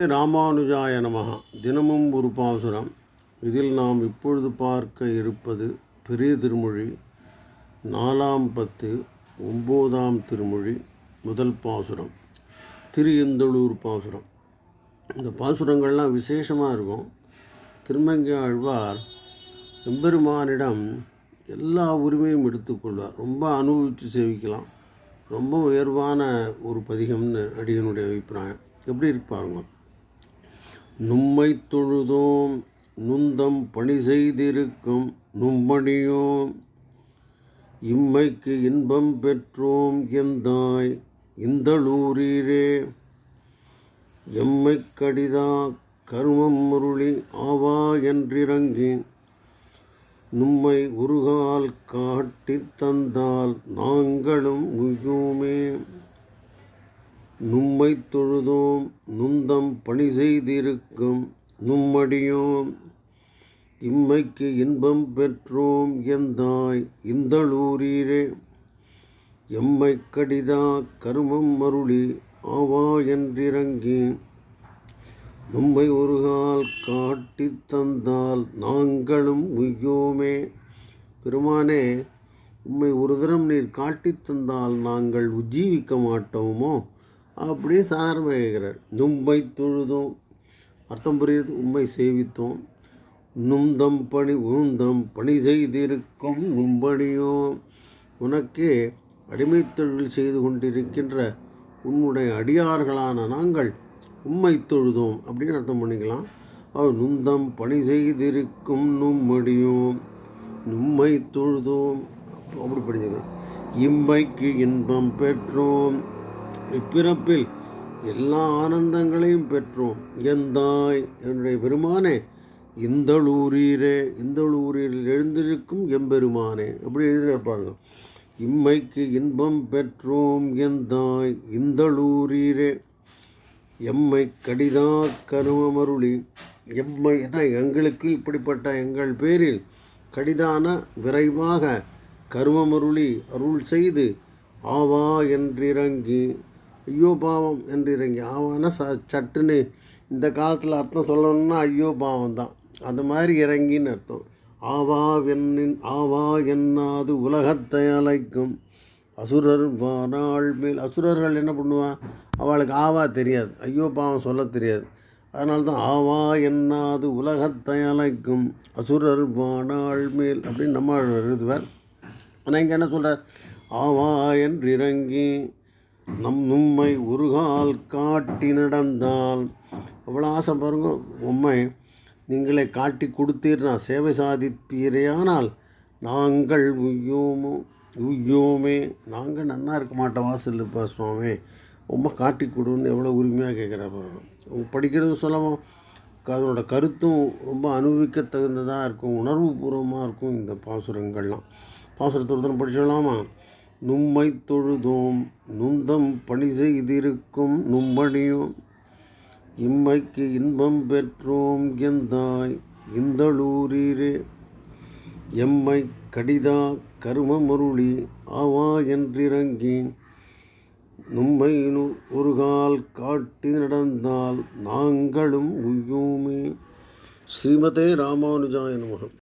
ராமானுஜாய நமகா தினமும் ஒரு பாசுரம். இதில் நாம் இப்பொழுது பார்க்க இருப்பது பெரிய திருமொழி நாலாம் பத்து ஒம்போதாம் திருமொழி முதல் பாசுரம். திரு எந்தளூர் பாசுரம். இந்த பாசுரங்கள்லாம் விசேஷமாக இருக்கும். திருமங்கை ஆழ்வார் எம்பெருமானிடம் எல்லா உரிமையும் எடுத்துக்கொள்வார் ரொம்ப அனுபவித்து சேவிக்கலாம். ரொம்ப உயர்வான ஒரு பதிகம்னு அடியனுடைய அபிப்பிராயம். எப்படி இருப்பாருங்க நும்மை தொழுதோம் நுந்தம் பணி செய்திருக்கும் நும்மணியோம். இம்மைக்கு இன்பம் பெற்றோம் எந்தாய் இந்தளூரீரே எம்மை கடிதா கருமம் முருளி ஆவா என்றிறங்கி நும்மை உருகால் காட்டித் தந்தால் நாங்களும் உய்யோமே. நும்மை தொழுதோம் நுந்தம் பணி செய்திருக்கும் நும்மடியோம். இம்மைக்கு இன்பம் பெற்றோம் எந்தாய் இந்தளூரீரே. எம்மை கடிதா கருமம் மருளி ஆவா என்றிறங்கி. நும்மை ஒருகால் காட்டித் தந்தால் நாங்களும் உய்யோமே. பெருமானே உம்மை ஒரு தரம் நீர் காட்டித் தந்தால் நாங்கள் உஜ்ஜீவிக்க மாட்டோமோ? அப்படின்னு சாதாரணமாக கேட்குறாரு. நும்பை தொழுதும். அர்த்தம் புரியுது உண்மை சேவித்தோம். நுந்தம் பணி ஊந்தம் பணி செய்திருக்கும் நும்பணியோ உனக்கே அடிமை தொழில் செய்து கொண்டிருக்கின்ற உன்னுடைய அடியார்களான நாங்கள் உண்மை தொழுதோம் அப்படின்னு அர்த்தம் பண்ணிக்கலாம். அவர் நுந்தம் பணி செய்திருக்கும் நும்மடியும் நும்மை தொழுதோம். அப்படி படிச்சுக்கலாம். இம்மைக்கு இன்பம் பெற்றோம். இப்பிறப்பில் எல்லா ஆனந்தங்களையும் பெற்றோம். எந்தாய்? என்னுடைய பெருமானே இந்தளூரீரே இந்தளூரில் எழுந்திருக்கும் எம்பெருமானே. அப்படி எழுதியிருப்பாருங்க இம்மைக்கு இன்பம் பெற்றோம். எந்தாய்? இந்தளூரீரே. எம்மை கடிதா கருமமருளி. எம்மை என எங்களுக்கு இப்படிப்பட்ட எங்கள் பேரில் கடிதான விரைவாக கருமமருளி அருள் செய்து ஆவா என்றிறங்கி. ஐயோ பாவம் என்றிறங்கி. ஆவான ச சட்டுன்னு இந்த காலத்தில் அர்த்தம் சொல்லணும்னா ஐயோ பாவம் தான் அது மாதிரி இறங்கின்னு அர்த்தம். ஆவா வெண்ணின் ஆவா என்னாது உலகத்தை அலைக்கும் அசுரர் வானாள் மேல் அசுரர்கள் என்ன பண்ணுவான் அவளுக்கு ஆவா தெரியாது. ஐயோ பாவம் சொல்ல தெரியாது. அதனால தான் ஆவா என்னாது உலகத்தை அலைக்கும் அசுரர் வானாள் மேல் அப்படின்னு நம்ம எழுதுவார். ஆனால் இங்கே என்ன சொல்கிறார் ஆவா என்றிறங்கி நம் நும்மை உருகால் காட்டி நடந்தால். அவ்வளோ ஆசை பாருங்க உம்மை நீங்களே காட்டி கொடுத்தீர்னா சேவை சாதிப்பீரேயானால் நாங்கள் உய்யோமோ உய்யோமே நாங்கள் நன்னா இருக்க மாட்டோமா வாசல் சுவாமி. ரொம்ப காட்டி கொடுன்னு எவ்வளோ உரிமையாக கேட்குறா பாருங்க. அவங்க படிக்கிறது சொல்லவும் அதனோட கருத்தும் ரொம்ப அனுபவிக்க தகுந்ததாக இருக்கும் உணர்வு பூர்வமாக இருக்கும் இந்த பாசுரங்கள்லாம். பாசுரத்தை ஒருத்தன் படிச்சிடலாமா? நும்மை தொழுதோம் நுந்தம் பணி செய்திருக்கும் நும்மணியும் இம்மைக்கு இன்பம் பெற்றோம் எந்தாய் இந்தளூரீரே. எம்மை கடிதா கருமமருளி ஆவா என்றிறங்கி நும்மை ஒரு கால் காட்டி நடந்தால் நாங்களும் உய்யோமே. ஸ்ரீமதே ராமானுஜாய நமகம்